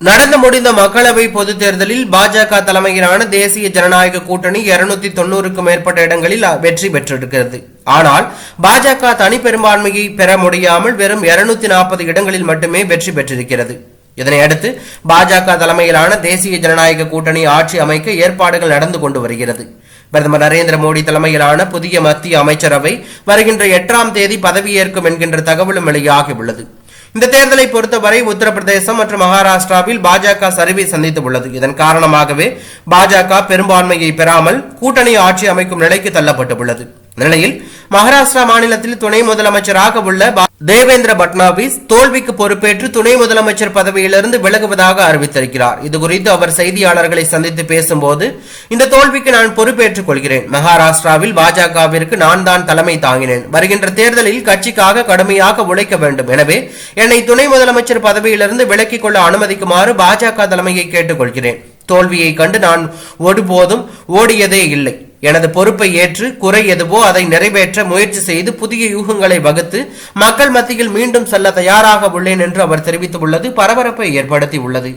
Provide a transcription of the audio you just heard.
நடந்து முடிந்த மக்களவை பொதுத் தேர்தலில் பாஜக தலைமையிலான தேசிய ஜனநாயக கூட்டணி இருநூத்தி தொண்ணூறுக்கும் மேற்பட்ட இடங்களில் வெற்றி பெற்றிருக்கிறது. ஆனால் பாஜக தனி பெரும்பான்மையை பெற முடியாமல் வெறும் இருநூத்தி நாற்பது இடங்களில் மட்டுமே வெற்றி பெற்றிருக்கிறது. இதனையடுத்து பாஜக தலைமையிலான தேசிய ஜனநாயக கூட்டணி ஆட்சி அமைக்க ஏற்பாடுகள் நடந்து கொண்டு வருகிறது. பிரதமர் நரேந்திர மோடி தலைமையிலான புதிய மத்திய அமைச்சரவை வருகின்ற எட்டாம் தேதி பதவியேற்கும் என்கின்ற தகவலும் வெளியாகியுள்ளது இந்த தேர்தலை பொறுத்தவரை உத்தரப்பிரதேசம் மற்றும் மகாராஷ்டிராவில் பாஜக சரிவை சந்தித்து உள்ளது. இதன் காரணமாகவே பாஜக பெரும்பான்மையை பெறாமல் கூட்டணி ஆட்சி அமைக்கும் நிலைக்கு தள்ளப்பட்டுள்ளது நிலையில் மகாராஷ்டிரா மாநிலத்தில் துணை முதலமைச்சராக உள்ள தேவேந்திர பட்னாவிஸ் தோல்விக்கு பொறுப்பேற்று துணை முதலமைச்சர் பதவியிலிருந்து விலகுவதாக அறிவித்திருக்கிறார். இதுகுறித்து அவர் செய்தியாளர்களை சந்தித்து பேசும்போது இந்த தோல்விக்கு நான் பொறுப்பேற்றுக் கொள்கிறேன். மகாராஷ்டிராவில் பாஜகவிற்கு நான் தான் தலைமை தாங்கினேன். வருகின்ற தேர்தலில் கட்சிக்காக கடுமையாக உழைக்க வேண்டும். எனவே என்னை துணை முதலமைச்சர் பதவியிலிருந்து விலக்கிக் கொள்ள அனுமதிக்குமாறு பாஜக தலைமையை கேட்டுக்கொள்கிறேன். தோல்வியை கண்டு நான் ஒருபோதும் ஓடியதே இல்லை. எனது பொறுப்பை ஏற்று குறை எதுவோ அதை நிறைவேற்ற முயற்சி செய்து புதிய யூகங்களை வகுத்து மக்கள் மத்தியில் மீண்டும் செல்ல தயாராக உள்ளேன் என்று அவர் தெரிவித்துள்ளது பரபரப்பை ஏற்படுத்தி உள்ளது